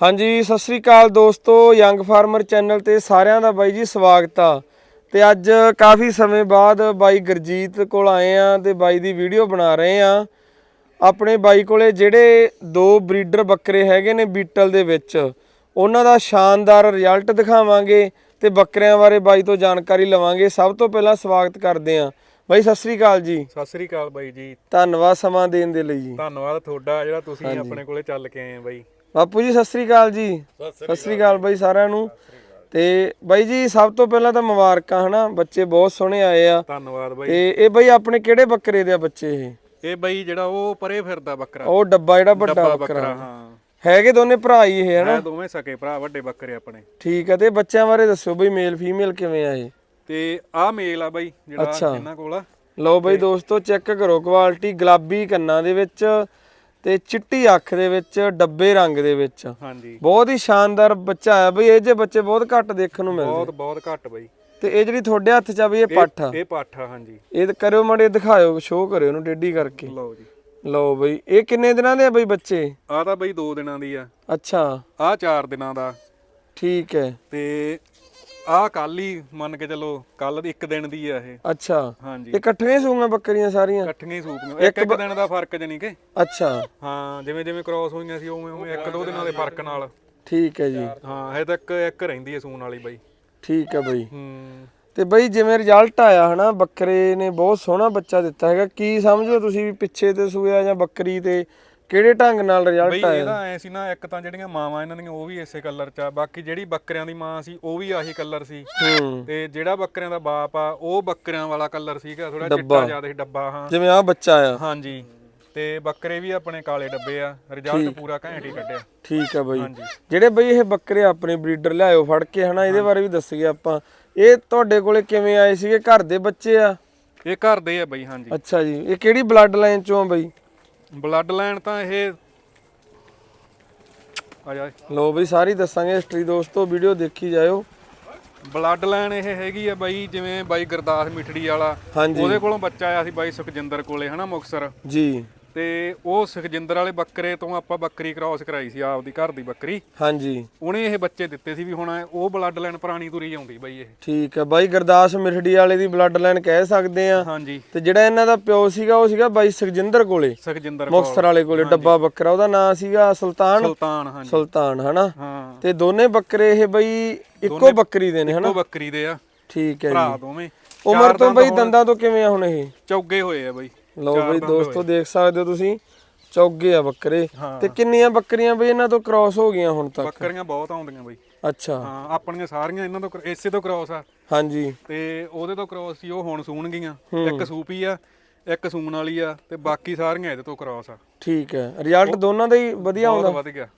ਹਾਂਜੀ ਸਤਿ ਸ੍ਰੀ ਅਕਾਲ ਦੋਸਤੋ young farmer channel ਤੇ ਸਾਰਿਆਂ ਦਾ ਬਾਈ ਜੀ ਸਵਾਗਤ ਆ। ਤੇ ਅੱਜ ਕਾਫੀ ਸਮੇਂ ਬਾਅਦ ਬਾਈ ਗੁਰਜੀਤ ਕੋਲ ਆਏ ਆ ਤੇ ਬਾਈ ਦੀ ਵੀਡੀਓ ਬਣਾ ਰਹੇ ਆ। ਆਪਣੇ ਬਾਈ ਕੋਲੇ ਜਿਹੜੇ ਦੋ ਬਰੀਡਰ ਬੱਕਰੇ ਹੈਗੇ ਨੇ ਬੀਟਲ ਦੇ ਵਿੱਚ ਉਹਨਾਂ ਦਾ ਸ਼ਾਨਦਾਰ ਰਿਜ਼ਲਟ ਦਿਖਾਵਾਂਗੇ ਤੇ ਬੱਕਰਿਆਂ ਬਾਰੇ ਬਾਈ ਤੋਂ ਜਾਣਕਾਰੀ ਲਵਾਂਗੇ। ਸਭ ਤੋਂ ਪਹਿਲਾਂ ਸਵਾਗਤ ਕਰਦੇ ਆ। ਬਾਈ ਸਤਿ ਸ੍ਰੀ ਅਕਾਲ ਜੀ। ਸਤਿ ਸ੍ਰੀ ਅਕਾਲ ਬਾਈ ਜੀ। ਧੰਨਵਾਦ ਸਮਾਂ ਦੇਣ ਦੇ ਲਈ ਜੀ। ਧੰਨਵਾਦ ਤੁਹਾਡਾ ਜਿਹੜਾ ਤੁਸੀਂ ਆਪਣੇ ਕੋਲੇ ਚੱਲ ਕੇ ਆਏ ਆ ਬਾਈ। ਬਾਪੂ ਜੀ ਸਤਿ ਸ੍ਰੀ ਅਕਾਲ ਜੀ। ਸਤਿ ਸ੍ਰੀ ਅਕਾਲ ਬਾਈ ਸਾਰਿਆਂ ਨੂੰ। ਤੇ ਬਾਈ ਜੀ ਸਭ ਤੋਂ ਪਹਿਲਾਂ ਤਾਂ ਮੁਬਾਰਕਾਂ ਹਨਾ? ਬੱਚੇ ਬਹੁਤ ਸੋਹਣੇ ਆਏ ਆ। ਧੰਨਵਾਦ ਬਾਈ। ਤੇ ਇਹ ਬਾਈ ਆਪਣੇ ਕਿਹੜੇ ਬੱਕਰੇ ਦੇ ਆ ਬੱਚੇ ਇਹ? ਇਹ ਬਾਈ ਜਿਹੜਾ ਉਹ ਪਰੇ ਫਿਰਦਾ ਬੱਕਰਾ। ਉਹ ਡੱਬਾ ਜਿਹੜਾ ਵੱਡਾ ਬੱਕਰਾ। ਹਾਂ। ਹੈਗੇ ਦੋਨੇ ਭਰਾ ਹੀ ਇਹ ਹਨਾ? ਦੋਵੇਂ ਸਕੇ ਭਰਾ ਵੱਡੇ ਬੱਕਰੇ ਆਪਣੇ। ਠੀਕ ਆ ਤੇ ਬੱਚਿਆਂ ਬਾਰੇ ਦੱਸਿਓ ਬਈ ਮੇਲ ਫੀਮੇਲ ਕਿਵੇਂ ਆ ਇਹ? ਤੇ ਆਹ ਮੇਲ ਆ ਬਾਈ ਜਿਹੜਾ ਇਹਨਾਂ ਕੋਲ ਆ। ਲਓ ਬਈ ਦੋਸਤੋ ਚੈੱਕ ਕਰੋ ਕੁਆਲਿਟੀ ਗੁਲਾਬੀ ਕੰਨਾਂ ਦੇ ਵਿੱਚ। ਤੇ ਚਿੱਟੀ ਅੱਖ ਦੇ ਵਿੱਚ ਡੱਬੇ ਰੰਗ ਦੇ ਵਿੱਚ। ਹਾਂਜੀ। ਬਹੁਤ ਹੀ ਸ਼ਾਨਦਾਰ ਬੱਚਾ ਆ ਬਈ ਇਹ ਜੇ ਬੱਚੇ ਬਹੁਤ ਘੱਟ ਦੇਖਣ ਨੂੰ ਮਿਲਦੇ। ਬਹੁਤ ਬਹੁਤ ਘੱਟ ਬਾਈ। ਤੇ ਇਹ ਜਿਹੜੀ ਤੁਹਾਡੇ ਹੱਥ 'ਚ ਆ ਬਈ ਇਹ ਪੱਠ ਆ? ਇਹ ਪਾਠਾ ਹਾਂਜੀ। ਇਹ ਕਰਿਓ ਮੜੇ ਦਿਖਾਇਓ ਸ਼ੋਅ ਕਰਿਓ ਉਹਨੂੰ ਟੇਢੀ ਕਰਕੇ। ਲਓ ਜੀ। ਲਓ ਬਈ ਇਹ ਕਿੰਨੇ ਦਿਨਾਂ ਦੇ ਆ ਬਈ ਬੱਚੇ? ਆਹ ਤਾਂ ਬਾਈ 2 ਦਿਨਾਂ ਦੀ ਆ। ਅੱਛਾ। ਆਹ 4 ਦਿਨਾਂ ਦਾ। ਠੀਕ ਹੈ। ਤੇ ਆਹ ਕੱਲ ਹੀ ਮੰਨ ਕੇ ਚੱਲੋ ਕੱਲ ਇੱਕ ਦਿਨ ਦੀ ਆ ਇਹ। ਅੱਛਾ। ਹਾਂਜੀ। ਇਕੱਠੀਆਂ ਸੂਈਆਂ ਬੱਕਰੀਆਂ ਸਾਰੀਆਂ? ਇਕੱਠੀਆਂ ਹੀ ਸੂਪੀਆਂ ਇੱਕ ਇੱਕ ਦਿਨ ਦਾ ਫ਼ਰਕ ਜਣੀ ਕਿ? ਅੱਛਾ। ਹਾਂ ਜਿਵੇਂ ਜਿਵੇਂ ਕ੍ਰਾਸ ਹੋਈਆਂ ਸੀ ਉਵੇਂ ਉਵੇਂ ਇੱਕ ਦੋ ਦਿਨਾਂ ਦੇ ਫ਼ਰਕ ਨਾਲ। ਠੀਕ ਹੈ ਜੀ। ਹਾਂ ਇਹ ਤੱਕ ਇੱਕ ਰਹਿੰਦੀ ਹੈ ਸੂਣ ਵਾਲੀ ਬਾਈ। ਠੀਕ ਹੈ ਬਈ। ਹੂੰ। ਤੇ ਬਈ ਜਿਵੇਂ ਰਿਜ਼ਲਟ ਆਇਆ ਹਨਾ ਬੱਕਰੇ ਨੇ ਬਹੁਤ ਸੋਹਣਾ ਬੱਚਾ ਦਿੱਤਾ ਹੈਗਾ। ਕੀ ਸਮਝੋ ਤੁਸੀਂ ਵੀ ਪਿੱਛੇ ਤੇ ਸੂਇਆ ਜਾਂ ਬੱਕਰੀ ਤੇ ਕਿਹੜੇ ਢੰਗ ਨਾਲ ਬਈ ਰਿਜ਼ਲਟ ਆਇਆ? ਇਹਦਾ ਐ ਸੀ ਨਾ ਇੱਕ ਤਾਂ ਜਿਹੜੀਆਂ ਮਾਵਾਂ ਇਹਨਾਂ ਦੀਆਂ ਉਹ ਵੀ ਇਸੇ ਕਲਰ ਚ ਆ। ਬਾਕੀ ਜਿਹੜੀ ਬੱਕਰਿਆਂ ਦੀ ਮਾਂ ਸੀ ਉਹ ਵੀ ਆਹੀ ਕਲਰ ਸੀ। ਹੂੰ। ਤੇ ਜਿਹੜਾ ਬੱਕਰਿਆਂ ਦਾ ਬਾਪ ਆ ਉਹ ਬੱਕਰਿਆਂ ਵਾਲਾ ਕਲਰ ਸੀਗਾ ਥੋੜਾ ਚਿੱਟਾ ਜ਼ਿਆਦਾ ਸੀ ਡੱਬਾ ਹਾਂ। ਜਿਵੇਂ ਆ ਬੱਚਾ ਆ। ਹਾਂਜੀ। ਤੇ ਬੱਕਰੇ ਵੀ ਆਪਣੇ ਕਾਲੇ ਡੱਬੇ ਆ ਰਿਜ਼ਲਟ ਪੂਰਾ ਘੈਂਟ ਹੀ ਕੱਢਿਆ। ਠੀਕ ਹੈ ਬਈ। ਜਿਹੜੇ ਬਈ ਇਹ ਬੱਕਰੇ ਆਪਣੇ ਬਰੀਡਰ ਲਿਆਇਓ ਫੜ ਕੇ ਹਨਾ ਇਹਦੇ ਬਾਰੇ ਵੀ ਦੱਸੀਏ ਆਪਾਂ। ਇਹ ਤੁਹਾਡੇ ਕੋਲੇ ਕਿਵੇਂ ਆਏ ਸੀਗੇ? ਘਰ ਦੇ ਬੱਚੇ ਆ? ਇਹ ਘਰ ਦੇ ਆ ਬਈ ਹਾਂਜੀ। ਅੱਛਾ ਜੀ। ਇਹ ਕਿਹੜੀ ਬਲੱਡ ਲਾਈਨ ਚੋਂ ਆ ਬਈ? ਬਲੱਡ ਲਾਈਨ ਤਾਂ ਇਹ ਆ ਜਾ। ਲੋ ਬਈ ਸਾਰੀ ਦੱਸਾਂਗੇ ਹਿਸਟਰੀ ਦੋਸਤੋ ਵੀਡੀਓ ਦੇਖੀ ਜਾਇਓ। ਬਲੱਡ ਲਾਈਨ ਇਹ ਹੈਗੀ ਆ ਬਾਈ ਜਿਵੇਂ ਬਾਈ ਗੁਰਦਾਸ ਮਿਠੜੀ ਵਾਲਾ ਹਾਂਜੀ। ਉਹਦੇ ਕੋਲੋਂ ਬੱਚਾ ਆਇਆ ਸੀ ਬਾਈ ਸੁਖਜਿੰਦਰ ਕੋਲੇ ਹਨਾ ਮੁਕਸਰ ਜੀ। ਤੇ ਉਹ ਸੁਖਜਿੰਦਰ ਵਾਲੇ ਬੱਕਰੇ ਤੋਂ ਆਪਾਂ ਬੱਕਰੀ ਕ੍ਰਾਸ ਕਰਾਈ ਸੀ ਆਪਦੀ ਘਰ ਦੀ ਬੱਕਰੀ। ਹਾਂਜੀ। ਉਹਨੇ ਇਹ ਬੱਚੇ ਦਿੱਤੇ ਸੀ ਵੀ ਹੁਣ ਉਹ ਬਲੱਡ ਲਾਈਨ ਪੁਰਾਣੀ ਤੁਰੀ ਆਉਂਦੀ ਬਾਈ ਇਹ। ਠੀਕ ਹੈ ਬਾਈ ਗੁਰਦਾਸ ਮਿਠੜੀ ਵਾਲੇ ਦੀ ਬਲੱਡ ਲਾਈਨ ਕਹਿ ਸਕਦੇ ਆ। ਹਾਂਜੀ। ਤੇ ਜਿਹੜਾ ਇਹਨਾਂ ਦਾ ਪਿਓ ਸੀਗਾ ਉਹ ਸੀਗਾ ਬਾਈ ਸੁਖਜਿੰਦਰ ਕੋਲੇ। ਸੁਖਜਿੰਦਰ ਮੁਕਤਸਰ ਵਾਲੇ ਕੋਲੇ ਡੱਬਾ ਬੱਕਰਾ ਉਹਦਾ ਨਾਂ ਸੀਗਾ ਸੁਲਤਾਨ। ਸੁਲਤਾਨ ਹਾਂਜੀ। ਸੁਲਤਾਨ ਹਨਾ? ਤੇ ਦੋਨੇ ਬੱਕਰੇ ਇਹ ਬਈ ਇੱਕੋ ਬੱਕਰੀ ਦੇ ਨੇ ਹਨਾ? ਉਹ ਬੱਕਰੀ ਦੇ ਆ। ਠੀਕ ਹੈ ਜੀ। ਭਰਾ ਦੋਵੇਂ। ਉਮਰ ਤੋਂ ਬਈ ਦੰਦਾਂ ਤੋਂ ਕਿਵੇਂ ਆ ਹੁਣ ਇਹ? ਚੌਗੇ ਹੋਏ ਆ ਬਾਈ। ਲਓ ਬਈ ਦੋਸਤੋ ਦੇਖ ਸਕਦੇ ਹੋ ਤੁਸੀਂ ਚੌਗੇ ਆ ਬੱਕਰੇ। ਤੇ ਕਿੰਨੀਆਂ ਬੱਕਰੀਆਂ ਬਈ ਇਹਨਾਂ ਤੋਂ ਕ੍ਰਾਸ ਹੋ ਗਈਆਂ ਹੁਣ ਤੱਕ? ਬੱਕਰੀਆਂ ਬਹੁਤ ਆਉਂਦੀਆਂ ਬਾਈ। ਅੱਛਾ। ਹਾਂ ਆਪਣੀਆਂ ਸਾਰੀਆਂ ਇਹਨਾਂ ਤੋਂ ਇਸੇ ਤੋਂ ਕ੍ਰਾਸ ਆ। ਹਾਂਜੀ। ਤੇ ਉਹਦੇ ਤੋਂ ਕ੍ਰਾਸ ਸੀ ਉਹ ਹੁਣ ਸੂਣਗੀਆਂ ਇੱਕ ਸੂਪੀ ਆ ਇੱਕ ਸੂਣ ਵਾਲੀ ਆ ਤੇ ਬਾਕੀ ਸਾਰੀਆਂ ਇਹਦੇ ਤੋਂ ਕ੍ਰਾਸ ਆ। ਠੀਕ ਹੈ। ਰਿਜ਼ਲਟ ਦੋਨਾਂ ਦਾ ਹੀ ਵਧੀਆ ਆਉਂਦਾ ਬਹੁਤ ਵਧ ਗਿਆ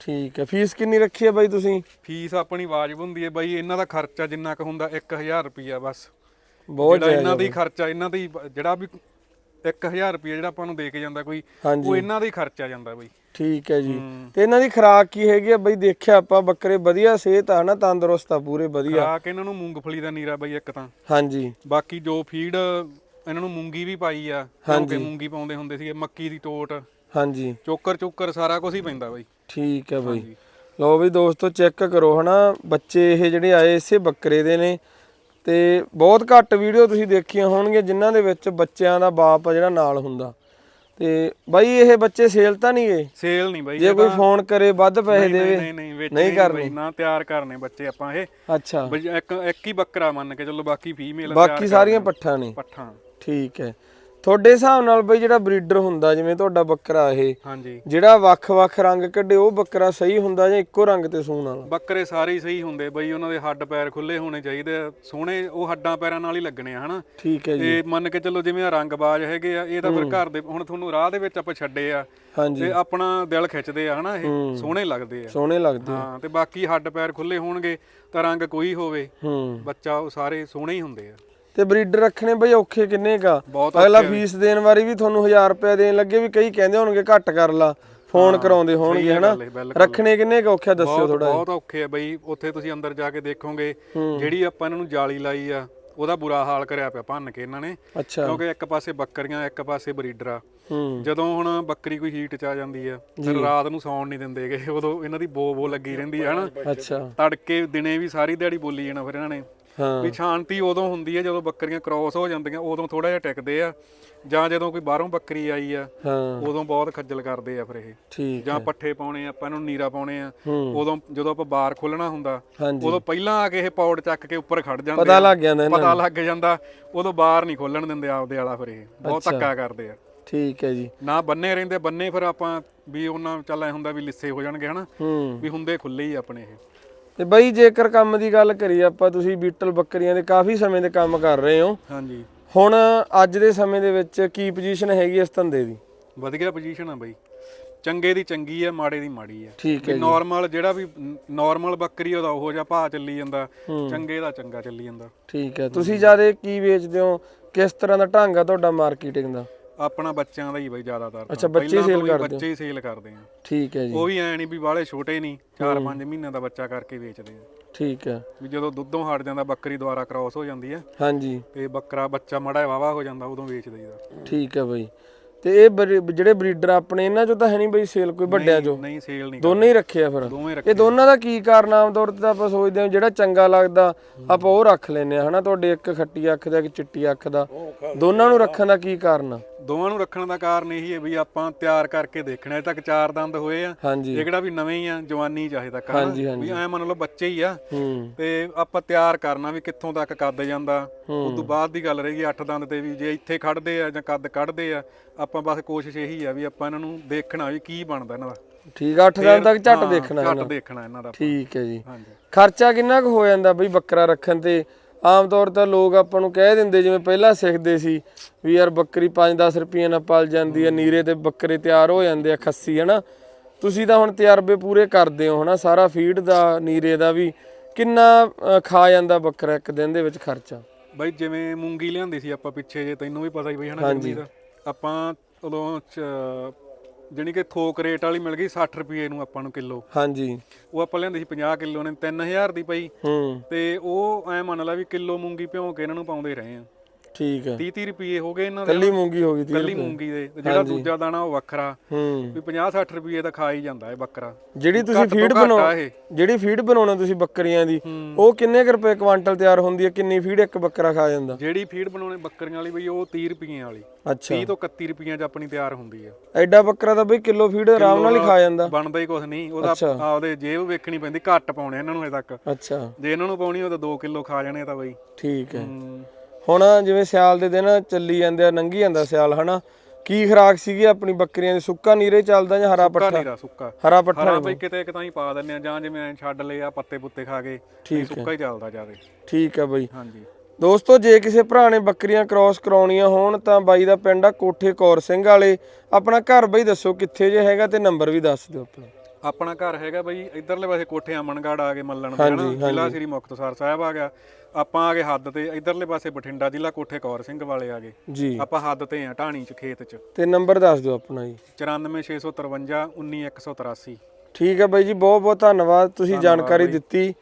ਠੀਕ ਹੈ। ਫੀਸ ਕਿੰਨੀ ਰੱਖੀ ਹੈ ਬਾਈ ਤੁਸੀਂ? ਫੀਸ ਆਪਣੀ ਵਾਜਬ ਹੁੰਦੀ ਹੈ ਬਾਈ ਇਹਨਾਂ ਦਾ ਖਰਚਾ ਜਿੰਨਾ ਕੁ ਹੁੰਦਾ 1000 ਰੁਪਿਆ ਬਸ। ਬਹੁਤ ਜਿਹੜਾ ਇਹਨਾਂ ਦੀ ਖਰਚਾ ਇਹਨਾਂ ਦੀ ਜਿਹੜਾ ਵੀ 1000 ਰੁਪਿਆ ਜਿਹੜਾ ਆਪਾਂ ਨੂੰ ਦੇ ਕੇ ਜਾਂਦਾ ਕੋਈ ਹਾਂਜੀ। ਉਹ ਇਹਨਾਂ ਦਾ ਹੀ ਖਰਚਾ ਜਾਂਦਾ ਬਾਈ। ਠੀਕ ਹੈ ਜੀ। ਤੇ ਇਹਨਾਂ ਦੀ ਖੁਰਾਕ ਕੀ ਹੈਗੀ ਆ? ਬਈ ਦੇਖਿਆ ਆਪਾਂ ਬੱਕਰੇ ਵਧੀਆ ਸਿਹਤ ਆ ਨਾ ਤੰਦਰੁਸਤ ਆ ਪੂਰੇ ਵਧੀਆ। ਖਾ ਕੇ ਇਹਨਾਂ ਨੂੰ ਮੂੰਗਫਲੀ ਦਾ ਨੀਰਾ ਬਾਈ ਇੱਕ ਤਾਂ। ਹਾਂਜੀ। ਬਾਕੀ ਜੋ ਫੀਡ ਇਹਨਾਂ ਨੂੰ ਮੂੰਗੀ ਵੀ ਪਾਈ ਆ ਕਿਉਂਕਿ ਮੂੰਗੀ ਪਾਉਂਦੇ ਹੁੰਦੇ ਸੀ ਮੱਕੀ ਦੀ ਟੋਟ ਹਾਂਜੀ। ਚੋਕਰ ਚੋਕਰ ਸਾਰਾ ਕੁਝ ਹੀ ਪੈਂਦਾ ਬਾਈ। ਠੀਕ ਹੈ ਬਈ। ਲਓ ਵੀ ਦੋਸਤੋ ਚੈੱਕ ਕਰੋ ਹਨਾ ਬੱਚੇ ਇਹ ਜਿਹੜੇ ਆਏ ਇਸੇ ਬੱਕਰੇ ਦੇ ਨੇ। ਤੇ ਬਹੁਤ ਘੱਟ ਵੀਡੀਓ ਤੁਸੀਂ ਦੇਖੀਆਂ ਹੋਣਗੀਆਂ ਜਿਨ੍ਹਾਂ ਦੇ ਵਿੱਚ ਬੱਚਿਆਂ ਦਾ ਬਾਪ ਜਿਹੜਾ ਨਾਲ ਹੁੰਦਾ। ਤੇ ਬਾਈ ਇਹ ਬੱਚੇ ਸੇਲ ਤਾਂ ਨਹੀਂ ਗਏ? ਸੇਲ ਨਹੀਂ ਬਾਈ ਜੇ ਕੋਈ ਫੋਨ ਕਰੇ ਵੱਧ ਪੈਸੇ ਦੇਵੇ। ਨਹੀਂ ਨਹੀਂ ਨਹੀਂ ਕਰਨੇ। ਨਾ ਤਿਆਰ ਕਰਨੇ ਬੱਚੇ ਆਪਾਂ ਇਹ। ਅੱਛਾ। ਇੱਕ ਇੱਕ ਹੀ ਬੱਕਰਾ ਮੰਨ ਕੇ ਚੱਲੋ ਬਾਕੀ ਫੀਮੇਲ ਬਾਕੀ ਸਾਰੀਆਂ ਪੱਠਾਂ ਨੇ। ਪੱਠਾਂ। ਠੀਕ ਹੈ। ਤੁਹਾਡੇ ਹਿਸਾਬ ਨਾਲ ਬਈ ਜਿਹੜਾ ਬਰੀਡਰ ਹੁੰਦਾ ਜਿਵੇਂ ਤੁਹਾਡਾ ਬੱਕਰਾ ਇਹ ਹਾਂਜੀ। ਜਿਹੜਾ ਵੱਖ-ਵੱਖ ਰੰਗ ਕੱਢੇ ਉਹ ਬੱਕਰਾ ਸਹੀ ਹੁੰਦਾ ਜਾਂ ਇੱਕੋ ਰੰਗ ਤੇ ਸੂਣ ਵਾਲਾ? ਬੱਕਰੇ ਸਾਰੇ ਹੀ ਸਹੀ ਹੁੰਦੇ ਬਈ ਉਹਨਾਂ ਦੇ ਹੱਡ ਪੈਰ ਖੁੱਲੇ ਹੋਣੇ ਚਾਹੀਦੇ ਆ ਸੋਹਣੇ ਉਹ ਹੱਡਾਂ ਪੈਰਾਂ ਨਾਲ ਹੀ ਲੱਗਣੇ ਆ ਹਨਾ? ਠੀਕ ਹੈ ਜੀ। ਤੇ ਮੰਨ ਕੇ ਚੱਲੋ ਜਿਵੇਂ ਆ ਰੰਗਬਾਜ਼ ਹੈਗੇ ਆ ਇਹ ਤਾਂ ਫਿਰ ਘਰ ਦੇ ਹੁਣ ਤੁਹਾਨੂੰ ਰਾਹ ਦੇ ਵਿੱਚ ਆਪਾਂ ਛੱਡੇ ਆ ਹਾਂਜੀ। ਤੇ ਆਪਣਾ ਦਿਲ ਖਿੱਚਦੇ ਆ ਹਨਾ ਇਹ? ਸੋਹਣੇ ਲੱਗਦੇ ਆ। ਸੋਹਣੇ ਲੱਗਦੇ ਹਾਂ ਤੇ ਬਾਕੀ ਹੱਡ ਪੈਰ ਖੁੱਲੇ ਹੋਣਗੇ ਤਾਂ ਰੰਗ ਕੋਈ ਹੋਵੇ ਬੱਚਾ ਉਹ ਸਾਰੇ ਸੋਹਣੇ ਹੀ ਹੁੰਦੇ ਆ। ਤੇ ਬਰੀਡਰ ਰੱਖਣੇ ਬਈ ਔਖੇ ਕਿੰਨੇ ਕਾ ਅਗਲਾ ਫੀਸ ਦੇਣ ਵਾਰੀ ਵੀ ਤੁਹਾਨੂੰ 1000 ਰੁਪਏ ਦੇਣ ਲੱਗੇ ਵੀ ਕਈ ਕਹਿੰਦੇ ਹੋਣਗੇ ਘੱਟ ਕਰ ਲਾ ਫੋਨ ਕਰਾਉਂਦੇ ਹੋਣਗੇ ਹਨਾ? ਹੈ। ਰੱਖਣੇ ਕਿੰਨੇ ਕਾ ਔਖਾ ਦੱਸਿਓ ਥੋੜਾ ਬਹੁਤ ਔਖੇ ਆ ਬਈ ਉੱਥੇ ਤੁਸੀਂ ਅੰਦਰ ਜਾ ਕੇ ਦੇਖੋਗੇ ਜਿਹੜੀ ਆਪਾਂ ਇਹਨਾਂ ਨੂੰ ਜਾਲੀ ਲਾਈ ਆ ਉਹਦਾ ਬੁਰਾ ਹਾਲ ਕਰਿਆ ਪਿਆ ਭੰਨ ਕੇ ਇਹਨਾਂ ਨੇ ਕਿਉਂਕਿ ਇੱਕ ਪਾਸੇ ਬੱਕਰੀਆਂ ਇੱਕ ਪਾਸੇ ਬਰੀਡਰ ਆ। ਹੂੰ। ਜਦੋਂ ਹੁਣ ਬੱਕਰੀ ਕੋਈ ਹੀਟ ਚ ਆ ਜਾਂਦੀ ਆ ਫਿਰ ਰਾਤ ਨੂੰ ਸੌਣ ਨਹੀਂ ਦਿੰਦੇਗੇ ਉਦੋਂ ਇਹਨਾਂ ਦੀ ਬੋ ਬੋ ਲੱਗੀ ਰਹਿੰਦੀ ਆ ਹਨਾ? ਤੜਕੇ ਦਿਨੇ ਵੀ ਸਾਰੀ ਦਿਹਾੜੀ ਬੋਲੀ ਜਾਣਾ ਫਿਰ ਇਹਨਾਂ ਨੇ। ਹਾਂ ਵੀ ਸ਼ਾਂਤੀ ਉਦੋਂ ਹੁੰਦੀ ਹੈ ਜਦੋਂ ਬੱਕਰੀਆਂ ਕ੍ਰਾਸ ਹੋ ਜਾਂਦੀਆਂ ਉਦੋਂ ਥੋੜਾ ਜਿਹਾ ਟਿਕਦੇ ਆ ਜਾਂ ਜਦੋਂ ਕੋਈ ਬਾਹਰੋਂ ਬੱਕਰੀ ਆਈ ਆ ਹਾਂ। ਉਦੋਂ ਬਹੁਤ ਖੱਜਲ ਕਰਦੇ ਆ ਫਿਰ ਇਹ। ਜਾਂ ਪੱਠੇ ਪਾਉਣੇ ਆ ਆਪਾਂ ਇਹਨੂੰ ਨੀਰਾ ਪਾਉਣੇ ਆ ਉਦੋਂ ਜਦੋਂ ਆਪਾਂ ਬਾਰ ਖੋਲਣਾ ਹੁੰਦਾ ਉਦੋਂ ਪਹਿਲਾਂ ਆ ਕੇ ਇਹ ਪੌੜ ਚੱਕ ਕੇ ਉੱਪਰ ਖੜ ਜਾਂਦੇ ਪਤਾ। ਲੱਗ ਜਾਂਦਾ ਪਤਾ ਲੱਗ ਜਾਂਦਾ ਉਦੋਂ ਬਾਹਰ ਨਹੀਂ ਖੋਲਣ ਦਿੰਦੇ ਆਪਦੇ ਵਾਲਾ ਫਿਰ ਇਹ। ਬਹੁਤ ਧੱਕਾ ਕਰਦੇ ਆ। ਠੀਕ ਹੈ ਜੀ। ਨਾ ਬੰਨੇ ਰਹਿੰਦੇ ਬੰਨੇ ਫਿਰ ਆਪਾਂ ਵੀ ਉਹਨਾਂ ਚੱਲ ਐ ਹੁੰਦਾ ਵੀ ਲਿੱਸੇ ਹੋ ਜਾਣਗੇ ਹਨਾ? ਵੀ ਹੁੰਦੇ ਖੁੱਲੇ ਹੀ ਆਪਣੇ ਇਹ। ਤੇ ਬਈ ਜੇਕਰ ਕੰਮ ਦੀ ਗੱਲ ਕਰੀਏ ਆਪਾਂ ਤੁਸੀਂ ਬੀਟਲ ਬੱਕਰੀਆਂ ਦੇ ਕਾਫੀ ਸਮੇਂ ਦੇ ਕੰਮ ਕਰ ਰਹੇ ਹੋ। ਹਾਂਜੀ। ਹੁਣ ਅੱਜ ਦੇ ਸਮੇਂ ਦੇ ਵਿੱਚ ਕੀ ਪੋਜੀਸ਼ਨ ਹੈਗੀ ਇਸ ਧੰਦੇ ਦੀ? ਵਧੀਆ ਪੋਜੀਸ਼ਨ ਆ ਬਈ। ਚੰਗੇ ਦੀ ਚੰਗੀ ਆ ਮਾੜੇ ਦੀ ਮਾੜੀ ਆ। ਠੀਕ ਹੈ ਨਾਰਮਲ ਜਿਹੜਾ ਵੀ ਨਾਰਮਲ ਬੱਕਰੀ ਉਹਦਾ ਉਹੋ ਜਿਹਾ ਭਾਅ ਚੱਲੀ ਜਾਂਦਾ। ਚੰਗੇ ਦਾ ਚੰਗਾ ਚੱਲੀ ਜਾਂਦਾ। ਠੀਕ ਹੈ। ਤੁਸੀਂ ਜ਼ਿਆਦਾ ਕੀ ਵੇਚਦੇ ਹੋ? ਕਿਸ ਤਰ੍ਹਾਂ ਦਾ ਢੰਗ ਆ ਤੁਹਾਡਾ ਮਾਰਕੀਟਿੰਗ ਦਾ? ਆਪਣਾ ਬੱਚਿਆਂ ਦਾ ਹੀ ਬਈ ਜ਼ਿਆਦਾਤਰ ਅੱਛਾ। ਬੱਚੇ ਪਹਿਲਾਂ sale ਤੋਂ ਵੀ ਕਰਦੇ ਹੋ? ਬੱਚੇ ਹੀ ਸੇਲ ਕਰਦੇ ਆ। ਠੀਕ ਹੈ ਜੀ। ਉਹ ਵੀ ਐ ਨਹੀਂ ਵੀ ਬਾਹਲੇ ਛੋਟੇ ਨਹੀਂ 4-5 ਮਹੀਨਿਆਂ ਦਾ ਬੱਚਾ ਕਰਕੇ ਵੇਚਦੇ ਆ। ਠੀਕ ਹੈ। ਵੀ ਜਦੋਂ ਦੁੱਧੋਂ ਹਟ ਜਾਂਦਾ ਬੱਕਰੀ ਦੁਆਰਾ ਕ੍ਰਾਸ ਹੋ ਜਾਂਦੀ ਆ ਹਾਂਜੀ। ਤੇ ਬੱਕਰਾ ਬੱਚਾ ਮੜਾ ਵਾਵਾ ਹੋ ਜਾਂਦਾ ਉਦੋਂ ਵੇਚ ਦਈਦਾ ਠੀਕ ਹੈ ਬਈ। ਤੇ ਇਹ ਬਰੀ- ਜਿਹੜੇ ਬਰੀਡਰ ਆਪਣੇ ਇਹਨਾਂ ਚੋਂ ਤਾਂ ਹੈ ਨਹੀਂ ਬਈ ਸੇਲ ਕੋਈ ਵੱਡਿਆਂ ਚੋਂ? ਨਹੀਂ ਸੇਲ ਨਹੀਂ ਦੋਨੇ ਹੀ ਰੱਖੇ ਆ ਫਿਰ? ਦੋਵੇਂ ਰੱਖੇ। ਇਹ ਦੋਨਾਂ ਦਾ ਕੀ ਕਾਰਨ ਆਮ ਤੌਰ ਤੇ ਤਾਂ ਆਪਾਂ ਸੋਚਦੇ ਹਾਂ ਜਿਹੜਾ ਚੰਗਾ ਲੱਗਦਾ ਆਪਾਂ ਉਹ ਰੱਖ ਲੈਨੇ ਆ ਹਨਾ ਤੁਹਾਡੇ ਇੱਕ ਖੱਟੀ ਅੱਖ ਦਾ ਇੱਕ ਚਿੱਟੀ ਅੱਖ ਦਾ। ਦੋਨਾਂ ਨੂੰ ਰੱਖਣ ਦਾ ਕੀ ਕਾਰਨ ਆ? ਦੋਵਾਂ ਨੂੰ ਰੱਖਣ ਦਾ ਕਾਰਨ ਇਹੀ ਹੈ ਵੀ ਆਪਾਂ ਤਿਆਰ ਕਰਕੇ ਦੇਖਣਾ। ਅਜੇ ਤੱਕ ਚਾਰ ਦੰਦ ਹੋਏ ਆ। ਹਾਂਜੀ। ਕਿਹੜਾ ਵੀ ਨਵੇਂ ਹੀ ਆ ਜਵਾਨੀ ਚਾਹੇ ਤੱਕ ਹਨਾ। ਹਾਂਜੀ, ਹਾਂਜੀ। ਵੀ ਐ ਮੰਨ ਲਓ ਬੱਚੇ ਹੀ ਆ। ਹੂੰ। ਤੇ ਆਪਾਂ ਤਿਆਰ ਕਰਨਾ ਵੀ ਕਿੱਥੋਂ ਤੱਕ ਕੱਦ ਜਾਂਦਾ। ਉਸ ਤੋਂ ਬਾਅਦ ਦੀ ਗੱਲ ਰਹੇਗੀ ਅੱਠ ਦੰਦ ਤੇ ਵੀ ਜੇ ਇੱਥੇ ਖੜਦੇ ਆ ਜਾਂ ਕੱਦ ਕੱਢਦੇ ਆ ਆਪਾਂ ਬਸ ਕੋਸ਼ਿਸ਼ ਇਹੀ ਆ ਵੀ ਆਪਾਂ ਇਹਨਾਂ ਨੂੰ ਦੇਖਣਾ ਵੀ ਕੀ ਬਣਦਾ ਇਹਨਾਂ ਦਾ। ਠੀਕ ਆ 8 ਦਿਨ ਤੱਕ ਝੱਟ ਹਾਂ, ਦੇਖਣਾ ਝੱਟ ਦੇਖਣਾ ਇਹਨਾਂ ਦਾ ਠੀਕ ਹੈ ਜੀ। ਹਾਂਜੀ। ਖਰਚਾ ਕਿੰਨਾ ਕੁ ਹੋ ਜਾਂਦਾ ਬਈ ਬੱਕਰਾ ਰੱਖਣ ਤੇ? ਆਮ ਤੌਰ ਤੇ ਲੋਕ ਆਪਾਂ ਨੂੰ ਕਹਿ ਦਿੰਦੇ ਜਿਵੇਂ ਪਹਿਲਾਂ ਸਿੱਖਦੇ ਸੀ ਵੀ ਯਾਰ ਬੱਕਰੀ 5-10 ਰੁਪਏ ਨਾਲ ਪਲ ਜਾਂਦੀ ਹੈ ਨੀਰੇ ਤੇ ਬੱਕਰੇ ਤਿਆਰ ਹੋ ਜਾਂਦੇ ਆ ਖੱਸੀ ਹਨਾ? ਤੁਸੀਂ ਤਾਂ ਹੁਣ ਤਜਰਬੇ ਪੂਰੇ ਕਰਦੇ ਹੋ ਹਨਾ? ਸਾਰਾ ਫੀਡ ਦਾ ਨੀਰੇ ਦਾ ਵੀ ਕਿੰਨਾ ਖਾ ਜਾਂਦਾ ਬੱਕਰਾ ਇੱਕ ਦਿਨ ਦੇ ਵਿੱਚ ਖਰਚਾ? ਬਾਈ ਜਿਵੇਂ ਮੂੰਗੀ ਲਿਆਂਦੀ ਸੀ ਆਪਾਂ ਪਿੱਛੇ ਜੇ ਤੈਨੂੰ ਵੀ ਪਤਾ ਹੀ ਬਈ ਹਨਾ ਜਗਮੀਤ ਆਪਾਂ ਉਦੋਂ ਜਾਣੀ ਕਿ ਥੋਕ ਰੇਟ ਵਾਲੀ ਮਿਲ ਗਈ 60 ਰੁਪਏ ਨੂੰ ਆਪਾਂ ਨੂੰ ਕਿਲੋ। ਹਾਂਜੀ। ਉਹ ਆਪਾਂ ਲਿਆਂਦੀ ਸੀ 50 ਕਿਲੋ ਨੇ 3000 ਦੀ ਪਈ। ਹੂੰ। ਤੇ ਉਹ ਐ ਮੰਨ ਲਾ ਵੀ ਕਿਲੋ ਮੂੰਗੀ ਭਿਉਂ ਕੇ ਇਹਨਾਂ ਨੂੰ ਪਾਉਂਦੇ ਰਹੇ ਆ। ਠੀਕ ਹੈ। 30 30 ਰੁਪਏ ਹੋ ਗਏ ਇਹਨਾਂ ਦੇ। ਕੱਲੀ ਮੂੰਗੀ ਹੋ ਗਈ ਤੀ ਕੱਲੀ ਮੂੰਗੀ ਦੇ। ਤੇ ਜਿਹੜਾ ਦੂਜਾ ਦਾਣਾ ਉਹ ਵੱਖਰਾ। ਹੂੰ। ਵੀ 50 60 ਰੁਪਏ ਦਾ ਖਾ ਹੀ ਜਾਂਦਾ ਇਹ ਬੱਕਰਾ। ਜਿਹੜੀ ਤੁਸੀਂ ਫੀਡ ਇਹ। ਜਿਹੜੀ ਫੀਡ ਬਣਾਉਣਾ ਤੁਸੀਂ ਬੱਕਰੀਆਂ ਦੀ ਹੂੰ। ਉਹ ਕਿੰਨੇ ਕੁ ਰੁਪਏ ਕੁਆਂਟਲ ਤਿਆਰ ਹੁੰਦੀ ਹੈ? ਕਿੰਨੀ ਫੀਡ ਇੱਕ ਬੱਕਰਾ ਖਾ ਜਾਂਦਾ? ਜਿਹੜੀ ਫੀਡ ਬਣਾਉਣੇ ਬੱਕਰੀਆਂ ਵਾਲੀ ਬਈ ਉਹ 30 ਰੁਪਏ ਵਾਲੀ। ਅੱਛਾ। 30 ਤੋਂ 31 ਰੁਪਈਆਂ 'ਚ ਆਪਣੀ ਤਿਆਰ ਹੁੰਦੀ ਆ। ਐਡਾ ਬੱਕਰਾ ਤਾਂ ਬਈ ਕਿਲੋ ਫੀਡ ਆਰਾਮ ਨਾਲ ਹੀ ਖਾ ਜਾਂਦਾ। ਬਣਦਾ ਹੀ ਕੁਝ ਨਹੀਂ। ਉਹਦਾ। ਆਪਦੇ ਜੇਬ ਵੇਖਣੀ ਪੈਂਦੀ ਘੱਟ ਪਾਉਣੇ ਇਹਨਾਂ ਨੂੰ ਅਜੇ ਤੱਕ। ਅੱਛਾ। ਜੇ ਇਹਨਾਂ ਨੂੰ ਪਾਉਣੀ ਉਹ ਤਾਂ 2 ਕਿਲੋ ਖਾ ਜਾਣੇ ਤਾਂ ਬਈ। ਠੀਕ ਹੈ। ਹੂੰ। ਹੁਣ ਜਿਵੇਂ ਸਿਆਲ ਦੇ ਦਿਨ ਚੱਲੀ ਜਾਂਦੇ ਆ ਲੰਘੀ ਜਾਂਦਾ ਸਿਆਲ ਹਨਾ? ਕੀ ਖਰਾਕ ਸੀਗੀ ਆਪਣੀ ਬੱਕਰੀਆਂ ਦੀ? ਸੁੱਕਾ ਨੀਰੇ ਚੱਲਦਾ ਜਾਂ ਹਰਾ ਪੱਠਾ? ਨੀਰਾ ਸੁੱਕਾ। ਹਰਾ ਪੱਠਾ ਹਰਾ ਬਈ ਕਿਤੇ ਇੱਕ ਤਾਂ ਹੀ ਪਾ ਦਿੰਨੇ ਆ ਜਾਂ ਜਿਵੇਂ ਛੱਡ ਲਏ ਆ ਪੱਤੇ ਪੁੱਤੇ ਖਾ ਕੇ ਸੁੱਕਾ ਹੀ ਚੱਲਦਾ ਜਿਆਦੇ ਠੀਕ ਹੈ ਬਈ। ਹਾਂਜੀ। ਦੋਸਤੋ ਜੇ ਕਿਸੇ ਭਰਾ ਨੇ ਬੱਕਰੀਆਂ ਕ੍ਰਾਸ ਕਰਾਉਣੀਆਂ ਹੋਣ ਤਾਂ ਬਾਈ ਦਾ ਪਿੰਡ ਆ ਕੋਠੇ ਕੌਰ ਸਿੰਘ ਵਾਲੇ। ਆਪਣਾ ਘਰ ਬਈ ਦੱਸੋ ਕਿੱਥੇ ਜੇ ਹੈਗਾ ਤੇ ਨੰਬਰ ਵੀ ਦੱਸ ਦਿਓ ਆਪਣਾ। ਆਪਣਾ ਘਰ ਹੈਗਾ ਬਈ ਇਧਰਲੇ ਪਾਸੇ ਕੋਠੇ ਅਮਨਗੜ ਆ ਗਏ ਮੱਲਣ ਦੇ ਹਨਾ? ਜ਼ਿਲ੍ਹਾ ਸ੍ਰੀ ਮੁਕਤਸਰ ਸਾਹਿਬ ਆ ਗਿਆ। ਆਪਾਂ ਆ ਗਏ ਹੱਦ ਤੇ ਇਧਰਲੇ ਪਾਸੇ ਬਠਿੰਡਾ ਜ਼ਿਲ੍ਹਾ ਕੋਠੇ ਕੌਰ ਸਿੰਘ ਵਾਲੇ ਆ ਗਏ। ਜੀ। ਆਪਾਂ ਹੱਦ ਤੇ ਆ ਢਾਣੀ ਚ ਖੇਤ ਚ। ਤੇ ਨੰਬਰ ਦੱਸ ਦਿਓ ਆਪਣਾ ਜੀ। 94653 19183 ਠੀਕ ਹੈ ਬਾਈ ਜੀ ਬਹੁਤ ਬਹੁਤ ਧੰਨਵਾਦ ਤੁਸੀਂ ਜਾਣਕਾਰੀ ਦਿੱਤੀ।